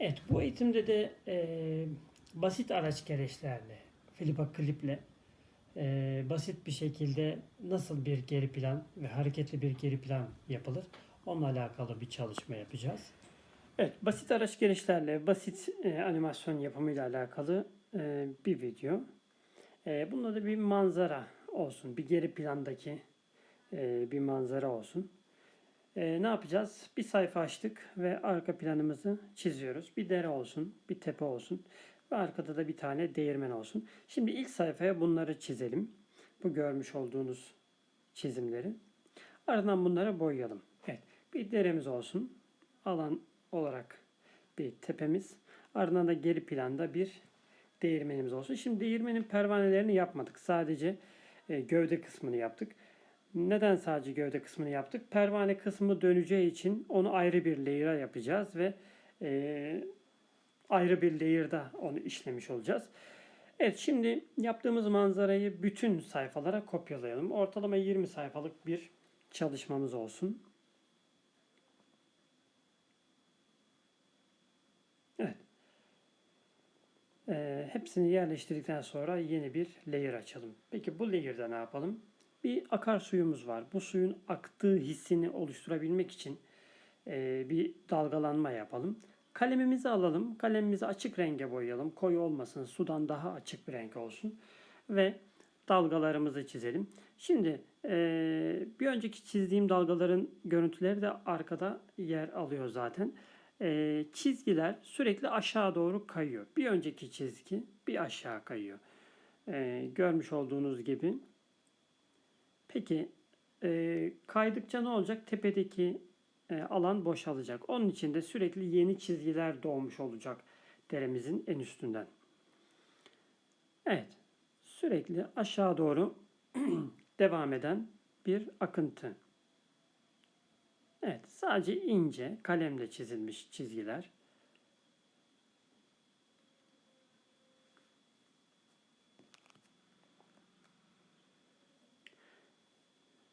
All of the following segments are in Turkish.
Evet, bu eğitimde de e, basit araç gereçlerle, Flipa kliple e, basit bir şekilde nasıl bir geri plan ve hareketli bir geri plan yapılır, onunla alakalı bir çalışma yapacağız. Evet, basit araç gereçlerle basit e, animasyon yapımıyla alakalı e, bir video. E, bunda da bir manzara olsun, bir geri plandaki e, bir manzara olsun. Ee, ne yapacağız? Bir sayfa açtık ve arka planımızı çiziyoruz. Bir dere olsun, bir tepe olsun ve arkada da bir tane değirmen olsun. Şimdi ilk sayfaya bunları çizelim. Bu görmüş olduğunuz çizimleri. Ardından bunları boyayalım. Evet, bir deremiz olsun. Alan olarak bir tepemiz. Ardından da geri planda bir değirmenimiz olsun. Şimdi değirmenin pervanelerini yapmadık. Sadece e, gövde kısmını yaptık. Neden sadece gövde kısmını yaptık? Pervane kısmı döneceği için onu ayrı bir layer'a yapacağız ve e, ayrı bir layer'da onu işlemiş olacağız. Evet şimdi yaptığımız manzarayı bütün sayfalara kopyalayalım. Ortalama 20 sayfalık bir çalışmamız olsun. Evet. E, hepsini yerleştirdikten sonra yeni bir layer açalım. Peki bu layer'da ne yapalım? Bir akarsuyumuz var. Bu suyun aktığı hissini oluşturabilmek için e, bir dalgalanma yapalım. Kalemimizi alalım. Kalemimizi açık renge boyayalım. Koyu olmasın. Sudan daha açık bir renk olsun. Ve dalgalarımızı çizelim. Şimdi e, bir önceki çizdiğim dalgaların görüntüleri de arkada yer alıyor zaten. E, çizgiler sürekli aşağı doğru kayıyor. Bir önceki çizgi bir aşağı kayıyor. E, görmüş olduğunuz gibi Peki e, kaydıkça ne olacak? Tepedeki e, alan boşalacak. Onun için de sürekli yeni çizgiler doğmuş olacak deremizin en üstünden. Evet. Sürekli aşağı doğru devam eden bir akıntı. Evet. Sadece ince kalemle çizilmiş çizgiler.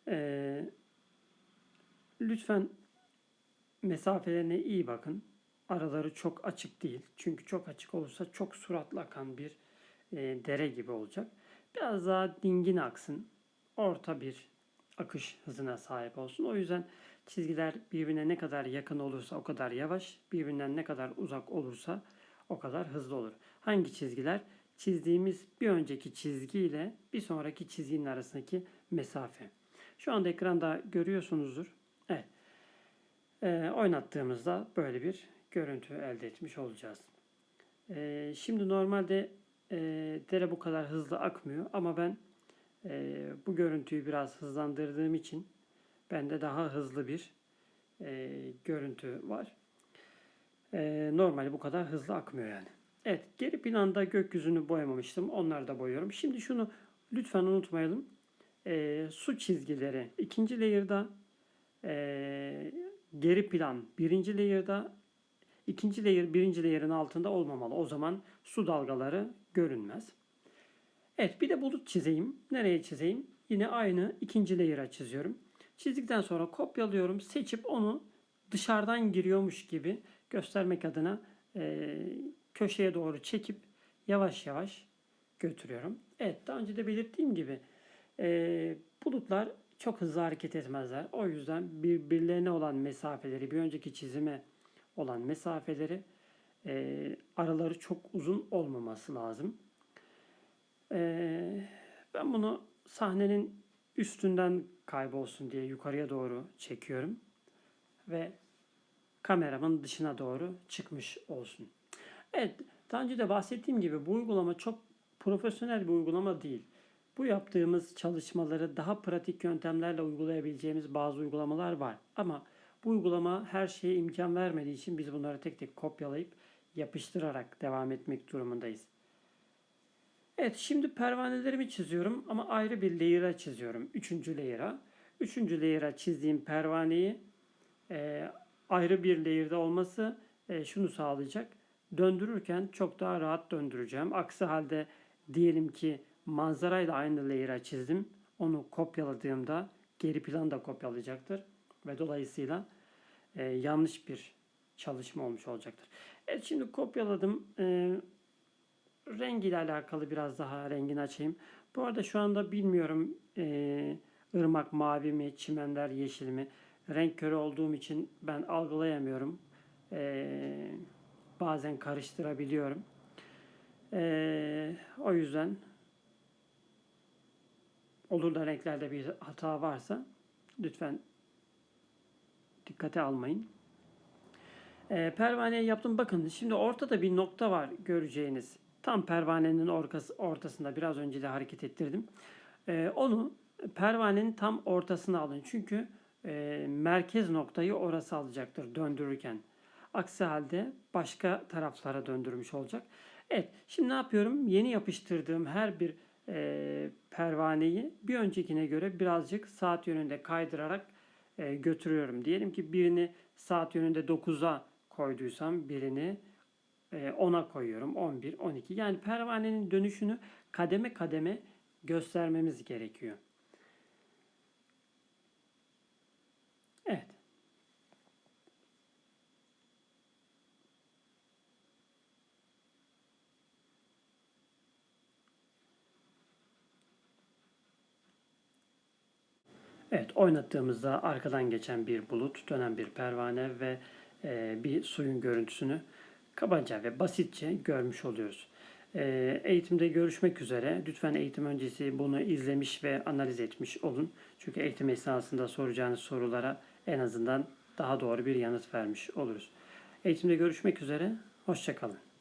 Ee, lütfen mesafelerine iyi bakın. Araları çok açık değil. Çünkü çok açık olursa çok suratlı akan bir e, dere gibi olacak. Biraz daha dingin aksın. Orta bir akış hızına sahip olsun. O yüzden çizgiler birbirine ne kadar yakın olursa o kadar yavaş, birbirinden ne kadar uzak olursa o kadar hızlı olur. Hangi çizgiler? Çizdiğimiz bir önceki çizgi ile bir sonraki çizginin arasındaki mesafe. Şu anda ekranda görüyorsunuzdur. Evet. E, oynattığımızda böyle bir görüntü elde etmiş olacağız. E, şimdi normalde e, dere bu kadar hızlı akmıyor ama ben e, bu görüntüyü biraz hızlandırdığım için bende daha hızlı bir e, görüntü var. E, normali bu kadar hızlı akmıyor yani. Evet geri planda gökyüzünü boyamamıştım. Onları da boyuyorum. Şimdi şunu lütfen unutmayalım e, su çizgileri ikinci layer'da e, geri plan birinci layer'da ikinci layer birinci layer'ın altında olmamalı. O zaman su dalgaları görünmez. Evet bir de bulut çizeyim. Nereye çizeyim? Yine aynı ikinci layer'a çiziyorum. Çizdikten sonra kopyalıyorum. Seçip onu dışarıdan giriyormuş gibi göstermek adına e, köşeye doğru çekip yavaş yavaş götürüyorum. Evet daha önce de belirttiğim gibi e, bulutlar çok hızlı hareket etmezler. O yüzden birbirlerine olan mesafeleri, bir önceki çizime olan mesafeleri e, araları çok uzun olmaması lazım. E, ben bunu sahnenin üstünden kaybolsun diye yukarıya doğru çekiyorum. Ve kameramın dışına doğru çıkmış olsun. Evet, daha önce de bahsettiğim gibi bu uygulama çok profesyonel bir uygulama değil. Bu yaptığımız çalışmaları daha pratik yöntemlerle uygulayabileceğimiz bazı uygulamalar var. Ama bu uygulama her şeye imkan vermediği için biz bunları tek tek kopyalayıp yapıştırarak devam etmek durumundayız. Evet şimdi pervanelerimi çiziyorum ama ayrı bir layer'a çiziyorum. Üçüncü layer'a. Üçüncü layer'a çizdiğim pervaneyi e, ayrı bir layer'da olması e, şunu sağlayacak. Döndürürken çok daha rahat döndüreceğim. Aksi halde diyelim ki manzarayla aynı layer'a çizdim. Onu kopyaladığımda geri plan da kopyalayacaktır. Ve dolayısıyla e, yanlış bir çalışma olmuş olacaktır. Evet şimdi kopyaladım. Renk ile alakalı biraz daha rengini açayım. Bu arada şu anda bilmiyorum ee, ırmak mavi mi, çimenler yeşil mi? Renk körü olduğum için ben algılayamıyorum. Ee, bazen karıştırabiliyorum. Ee, o yüzden olur da renklerde bir hata varsa lütfen dikkate almayın. Ee, pervaneyi yaptım. Bakın şimdi ortada bir nokta var göreceğiniz. Tam pervanenin orkası, ortasında biraz önce de hareket ettirdim. Ee, onu pervanenin tam ortasına alın. Çünkü e, merkez noktayı orası alacaktır döndürürken. Aksi halde başka taraflara döndürmüş olacak. Evet şimdi ne yapıyorum? Yeni yapıştırdığım her bir e, pervaneyi bir öncekine göre birazcık saat yönünde kaydırarak e, götürüyorum. Diyelim ki birini saat yönünde 9'a koyduysam birini e, 10'a koyuyorum. 11, 12. Yani pervanenin dönüşünü kademe kademe göstermemiz gerekiyor. Evet. Evet, oynattığımızda arkadan geçen bir bulut, dönen bir pervane ve e, bir suyun görüntüsünü kabaca ve basitçe görmüş oluyoruz. E, eğitimde görüşmek üzere. Lütfen eğitim öncesi bunu izlemiş ve analiz etmiş olun. Çünkü eğitim esnasında soracağınız sorulara en azından daha doğru bir yanıt vermiş oluruz. Eğitimde görüşmek üzere. Hoşçakalın.